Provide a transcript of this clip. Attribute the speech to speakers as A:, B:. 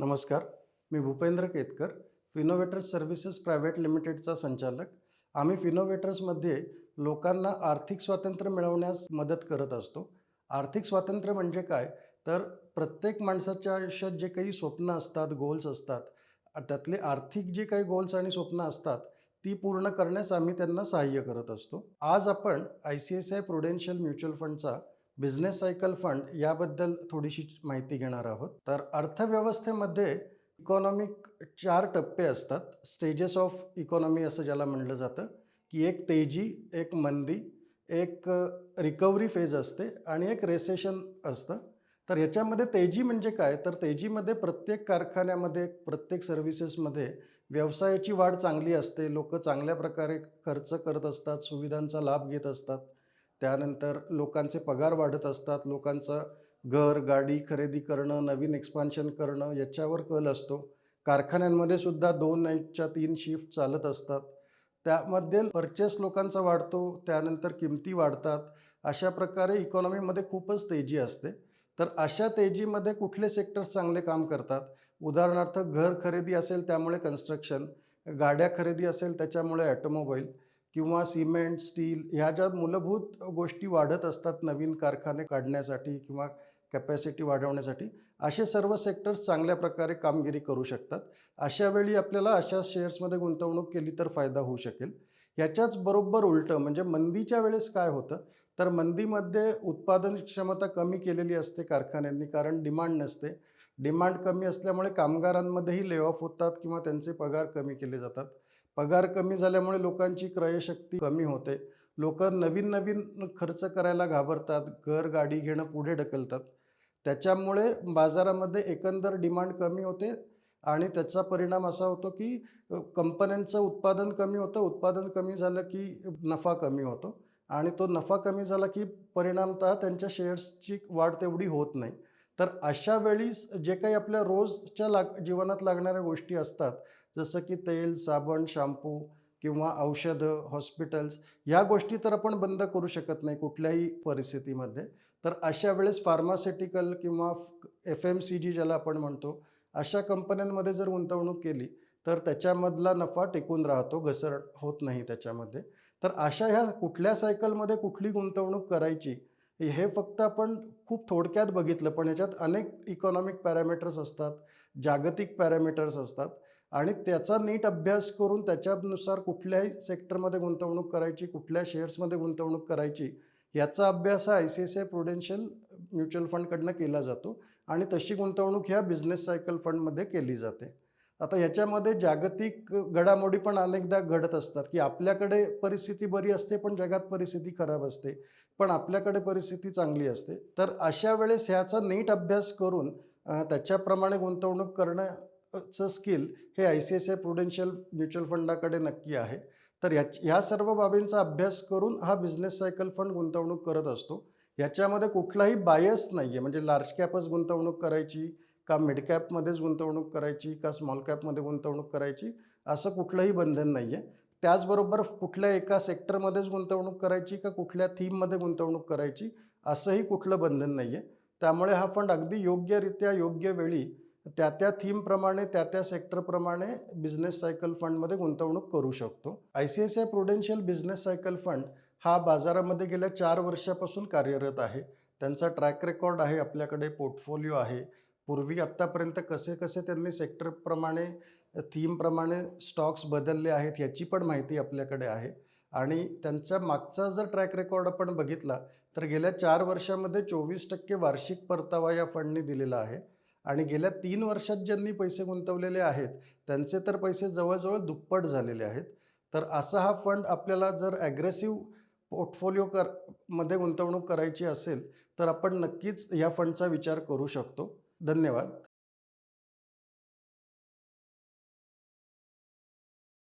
A: नमस्कार मी Bhupendra Ketkar Finnovators services private लिमिटेडचा संचालक. आम्ही फिनोवेटर्समध्ये लोकांना आर्थिक स्वातंत्र्य मिळवण्यास मदत करत असतो. आर्थिक स्वातंत्र्य म्हणजे काय? तर प्रत्येक माणसाच्या आयुष्यात जे काही स्वप्न असतात गोल्स असतात त्यातले आर्थिक जे काही गोल्स आणि स्वप्न असतात ती पूर्ण करण्यास आम्ही त्यांना सहाय्य करत असतो. आज आपण I C I C I Prudential mutual फंडचा बिझनेस सायकल फंड याबद्दल थोडीशी माहिती घेणार आहोत. तर अर्थव्यवस्थेमध्ये इकॉनॉमिक चार टप्पे असतात. स्टेजेस ऑफ इकॉनॉमी असं ज्याला म्हणलं जातं की एक तेजी एक मंदी एक रिकव्हरी फेज असते आणि एक रेसेशन असतं. तर याच्यामध्ये तेजी म्हणजे काय? तर तेजीमध्ये प्रत्येक कारखान्यामध्ये प्रत्येक सर्व्हिसेसमध्ये व्यवसायाची वाढ चांगली असते. लोक चांगल्या प्रकारे खर्च करत असतात सुविधांचा लाभ घेत असतात. त्यानंतर लोकांचे पगार वाढत असतात लोकांचं घर गाडी खरेदी करणं नवीन एक्सपान्शन करणं याच्यावर कल असतो. कारखान्यांमध्ये सुद्धा दोन नाईटच्या तीन शिफ्ट चालत असतात. त्यामध्ये परचेस लोकांचा वाढतो त्यानंतर किमती वाढतात. अशा प्रकारे इकॉनॉमीमध्ये खूपच तेजी असते. तर अशा तेजीमध्ये कुठले सेक्टर्स चांगले काम करतात? उदाहरणार्थ घर खरेदी असेल त्यामुळे कन्स्ट्रक्शन गाड्या खरेदी असेल त्याच्यामुळे ॲटोमोबाईल किंवा सिमेंट स्टील ह्या ज्या मूलभूत गोष्टी वाढत असतात नवीन कारखाने काढण्यासाठी किंवा कॅपॅसिटी वाढवण्यासाठी असे सर्व सेक्टर्स चांगल्या प्रकारे कामगिरी करू शकतात. अशा वेळी आपल्याला अशा शेअर्समध्ये गुंतवणूक केली तर फायदा होऊ शकेल. ह्याच्याच बरोबर उलटं म्हणजे मंदीच्या वेळेस काय होतं? तर मंदीमध्ये उत्पादन क्षमता कमी केलेली असते कारखान्यांनी कारण डिमांड नसते. डिमांड कमी असल्यामुळे कामगारांमध्येही ले ऑफ होतात किंवा त्यांचे पगार कमी केले जातात. पगार कमी झाल्यामुळे लोकांची क्रयशक्ती कमी होते. लोक नवीन नवीन खर्च करायला घाबरतात घर गाडी घेणं पुढे ढकलतात. त्याच्यामुळे बाजारामध्ये एकंदर डिमांड कमी होते आणि त्याचा परिणाम असा होतो की कंपन्यांचं उत्पादन कमी होतं. उत्पादन कमी झालं की नफा कमी होतो आणि तो नफा कमी झाला की परिणामतः त्यांच्या शेअर्सची वाढ तेवढी होत नाही. तर अशा वेळीस जे काही आपल्या रोजच्या लाग जीवनात लागणाऱ्या गोष्टी असतात जसं की तेल साबण शॅम्पू किंवा औषधं हॉस्पिटल्स ह्या गोष्टी तर आपण बंद करू शकत नाही कुठल्याही परिस्थितीमध्ये. तर अशा वेळेस फार्मास्युटिकल किंवा एफ एम सी जी ज्याला आपण म्हणतो अशा कंपन्यांमध्ये जर गुंतवणूक केली तर त्याच्यामधला नफा टिकून राहतो घसरण होत नाही त्याच्यामध्ये. तर अशा ह्या कुठल्या सायकलमध्ये कुठली गुंतवणूक करायची हे फक्त आपण खूप थोडक्यात बघितलं. पण याच्यात अनेक इकॉनॉमिक पॅरामीटर्स असतात जागतिक पॅरामीटर्स असतात. आणि त्याचा नीट अभ्यास करून त्याच्यानुसार कुठल्याही सेक्टरमध्ये गुंतवणूक करायची कुठल्या शेअर्समध्ये गुंतवणूक करायची याचा अभ्यास हा I C I C I Prudential mutual फंडकडनं केला जातो आणि तशी गुंतवणूक ह्या बिझनेस सायकल फंडमध्ये केली जाते. आता ह्याच्यामध्ये जागतिक घडामोडी पण अनेकदा घडत असतात की आपल्याकडे परिस्थिती बरी असते पण जगात परिस्थिती खराब असते पण आपल्याकडे परिस्थिती चांगली असते. तर अशा वेळेस ह्याचा नीट अभ्यास करून त्याच्याप्रमाणे गुंतवणूक करणं चं स्किल हे I C I C I Prudential mutual फंडाकडे नक्की आहे. तर ह्या ह्या सर्व बाबींचा अभ्यास करून हा बिझनेस सायकल फंड गुंतवणूक करत असतो. याच्यामध्ये कुठलाही बायस नाही आहे म्हणजे लार्ज कॅपच गुंतवणूक करायची का मिड कॅपमध्येच गुंतवणूक करायची का स्मॉल कॅपमध्ये गुंतवणूक करायची असं कुठलंही बंधन नाही आहे त्याचबरोबर कुठल्या एका सेक्टरमध्येच गुंतवणूक करायची का कुठल्या थीममध्ये गुंतवणूक करायची असंही कुठलं बंधन नाही आहे त्यामुळे हा फंड अगदी योग्यरित्या योग्य वेळी त्या त्या थीमप्रमाणे त्या त्या सेक्टरप्रमाणे बिझनेस सायकल फंडमध्ये गुंतवणूक करू शकतो. I C I C I Prudential business cycle fund हा बाजारामध्ये गेल्या चार वर्षापासून कार्यरत आहे. त्यांचा ट्रॅक रेकॉर्ड आहे आपल्याकडे पोर्टफोलिओ आहे. पूर्वी आत्तापर्यंत कसे कसे त्यांनी सेक्टरप्रमाणे थीमप्रमाणे स्टॉक्स बदलले आहेत याची पण माहिती आपल्याकडे आहे. आणि त्यांचा मागचा जर ट्रॅक रेकॉर्ड आपण बघितला तर गेल्या चार वर्षामध्ये चोवीस टक्के वार्षिक परतावा या फंडने दिलेला आहे. आणि गेल्या तीन वर्षात ज्यांनी पैसे गुंतवलेले आहेत त्यांचे तर पैसे जवळजवळ दुप्पट झालेले आहेत. तर असा हा फंड आपल्याला जर ॲग्रेसिव्ह पोर्टफोलिओ कर मध्ये गुंतवणूक करायची असेल तर आपण नक्कीच ह्या फंडचा विचार करू शकतो. धन्यवाद.